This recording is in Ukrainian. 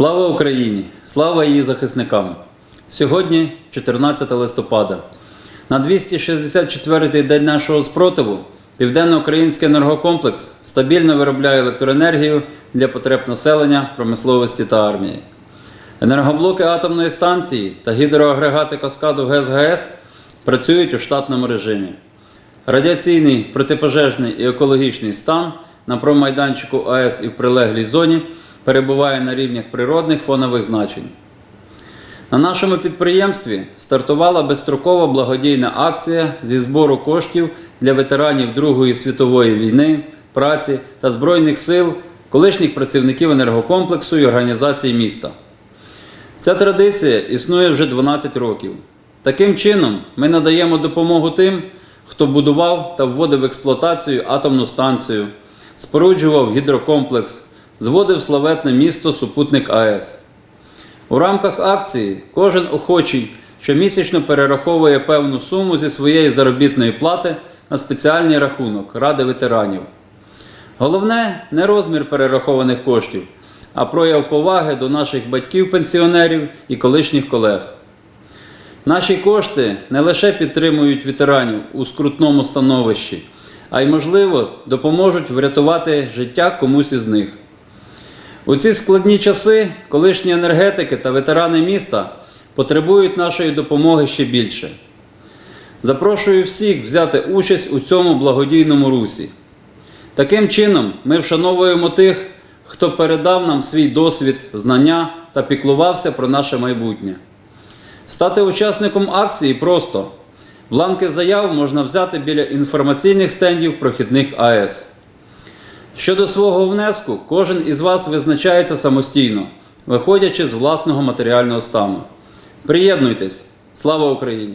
Слава Україні! Слава її захисникам! Сьогодні 14 листопада. На 264-й день нашого спротиву Південно-Український енергокомплекс стабільно виробляє електроенергію для потреб населення, промисловості та армії. Енергоблоки атомної станції та гідроагрегати каскаду ГЕС-ГАЕС працюють у штатному режимі. Радіаційний, протипожежний і екологічний стан на промайданчику АЕС і в прилеглій зоні перебуває на рівнях природних фонових значень. На нашому підприємстві стартувала безстрокова благодійна акція зі збору коштів для ветеранів Другої світової війни, праці та Збройних сил, колишніх працівників енергокомплексу і організацій міста. Ця традиція існує вже 12 років. Таким чином, ми надаємо допомогу тим, хто будував та вводив в експлуатацію атомну станцію, споруджував гідрокомплекс, зводив славетне місто Супутник АЕС. У рамках акції кожен охочий щомісячно перераховує певну суму зі своєї заробітної плати на спеціальний рахунок Ради ветеранів. Головне не розмір перерахованих коштів, а прояв поваги до наших батьків-пенсіонерів і колишніх колег. Наші кошти не лише підтримують ветеранів у скрутному становищі, а й, можливо, допоможуть врятувати життя комусь із них. У ці складні часи колишні енергетики та ветерани міста потребують нашої допомоги ще більше. Запрошую всіх взяти участь у цьому благодійному русі. Таким чином, ми вшановуємо тих, хто передав нам свій досвід, знання та піклувався про наше майбутнє. Стати учасником акції просто. Бланки заяв можна взяти біля інформаційних стендів прохідних АЕС. Щодо свого внеску, кожен із вас визначається самостійно, виходячи з власного матеріального стану. Приєднуйтесь! Слава Україні!